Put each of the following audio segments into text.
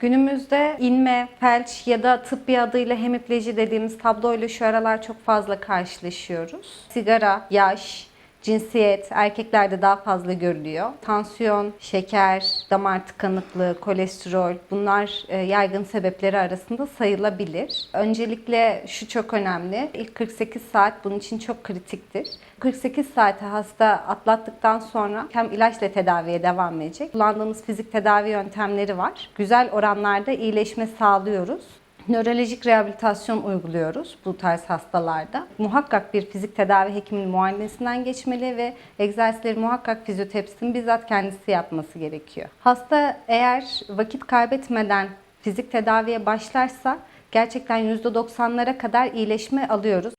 Günümüzde inme, felç ya da tıbbi adıyla hemipleji dediğimiz tabloyla şu aralar çok fazla karşılaşıyoruz. Sigara, yaş, cinsiyet erkeklerde daha fazla görülüyor. Tansiyon, şeker, damar tıkanıklığı, kolesterol bunlar e, yaygın sebepleri arasında sayılabilir. Öncelikle şu çok önemli. İlk 48 saat bunun için çok kritiktir. 48 saate hasta atlattıktan sonra hem ilaçla tedaviye devam edecek. Kullandığımız fizik tedavi yöntemleri var. Güzel oranlarda iyileşme sağlıyoruz. Nörolojik rehabilitasyon uyguluyoruz bu tarz hastalarda. Muhakkak bir fizik tedavi hekiminin muayenesinden geçmeli ve egzersizleri muhakkak fizyoterapistin bizzat kendisi yapması gerekiyor. Hasta eğer vakit kaybetmeden fizik tedaviye başlarsa gerçekten %90'lara kadar iyileşme alıyoruz.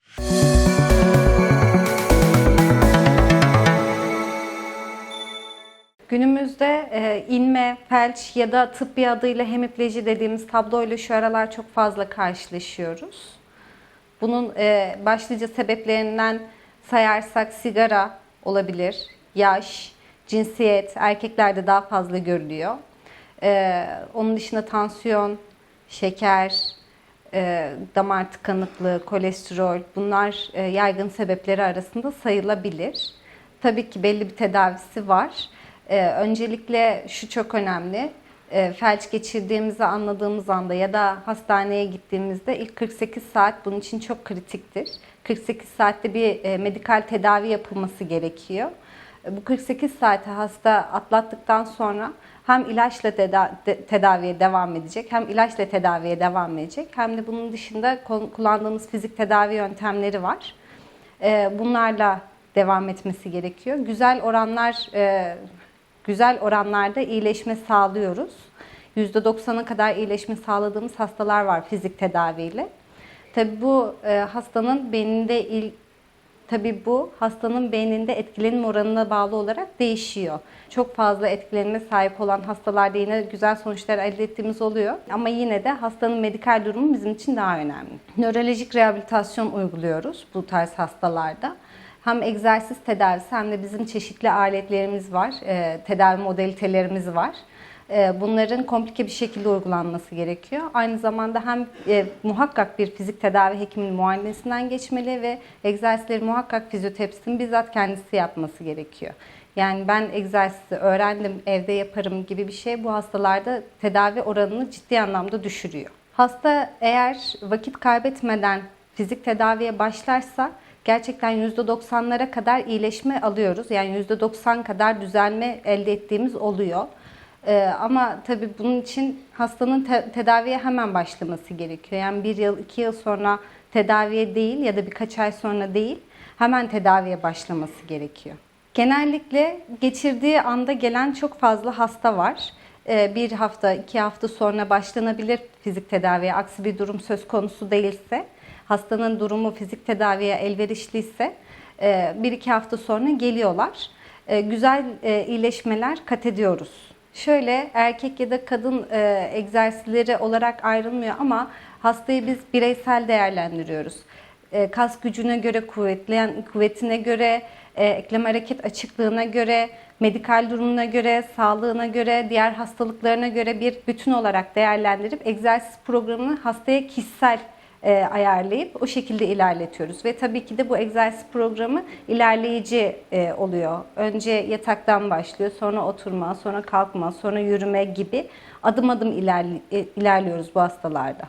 Günümüzde e, inme, felç ya da tıbbi adıyla hemipleji dediğimiz tabloyla şu aralar çok fazla karşılaşıyoruz. Bunun e, başlıca sebeplerinden sayarsak sigara olabilir, yaş, cinsiyet erkeklerde daha fazla görülüyor. E, onun dışında tansiyon, şeker, e, damar tıkanıklığı, kolesterol bunlar e, yaygın sebepleri arasında sayılabilir. Tabii ki belli bir tedavisi var. Ee, öncelikle şu çok önemli. Ee, felç geçirdiğimizi anladığımız anda ya da hastaneye gittiğimizde ilk 48 saat bunun için çok kritiktir. 48 saatte bir e, medikal tedavi yapılması gerekiyor. E, bu 48 saate hasta atlattıktan sonra hem ilaçla teda- de- tedaviye devam edecek, hem ilaçla tedaviye devam edecek, hem de bunun dışında kullandığımız fizik tedavi yöntemleri var. E, bunlarla devam etmesi gerekiyor. Güzel oranlar e, güzel oranlarda iyileşme sağlıyoruz. %90'a kadar iyileşme sağladığımız hastalar var fizik tedaviyle. Tabi bu e, hastanın beyninde il, tabi bu hastanın beyninde etkilenme oranına bağlı olarak değişiyor. Çok fazla etkilenime sahip olan hastalarda yine güzel sonuçlar elde ettiğimiz oluyor. Ama yine de hastanın medikal durumu bizim için daha önemli. Nörolojik rehabilitasyon uyguluyoruz bu tarz hastalarda. Hem egzersiz tedavisi hem de bizim çeşitli aletlerimiz var, e, tedavi modalitelerimiz var. E, bunların komplike bir şekilde uygulanması gerekiyor. Aynı zamanda hem e, muhakkak bir fizik tedavi hekiminin muayenesinden geçmeli ve egzersizleri muhakkak fizyoterapistin bizzat kendisi yapması gerekiyor. Yani ben egzersizi öğrendim, evde yaparım gibi bir şey bu hastalarda tedavi oranını ciddi anlamda düşürüyor. Hasta eğer vakit kaybetmeden fizik tedaviye başlarsa gerçekten %90'lara kadar iyileşme alıyoruz. Yani %90 kadar düzelme elde ettiğimiz oluyor. Ee, ama tabii bunun için hastanın te- tedaviye hemen başlaması gerekiyor. Yani bir yıl, iki yıl sonra tedaviye değil ya da birkaç ay sonra değil, hemen tedaviye başlaması gerekiyor. Genellikle geçirdiği anda gelen çok fazla hasta var. Ee, bir hafta, iki hafta sonra başlanabilir fizik tedaviye. Aksi bir durum söz konusu değilse, hastanın durumu fizik tedaviye elverişliyse e, bir iki hafta sonra geliyorlar. E, Güzel e, iyileşmeler kat ediyoruz. Şöyle erkek ya da kadın egzersizleri olarak ayrılmıyor ama hastayı biz bireysel değerlendiriyoruz. Kas gücüne göre, kuvvetleyen, kuvvetine göre, e, eklem hareket açıklığına göre, medikal durumuna göre, sağlığına göre, diğer hastalıklarına göre bir bütün olarak değerlendirip egzersiz programını hastaya kişisel e, ayarlayıp o şekilde ilerletiyoruz. Ve tabii ki de bu egzersiz programı ilerleyici e, oluyor. Önce yataktan başlıyor, sonra oturma, sonra kalkma, sonra yürüme gibi adım adım ilerli- ilerliyoruz bu hastalarda.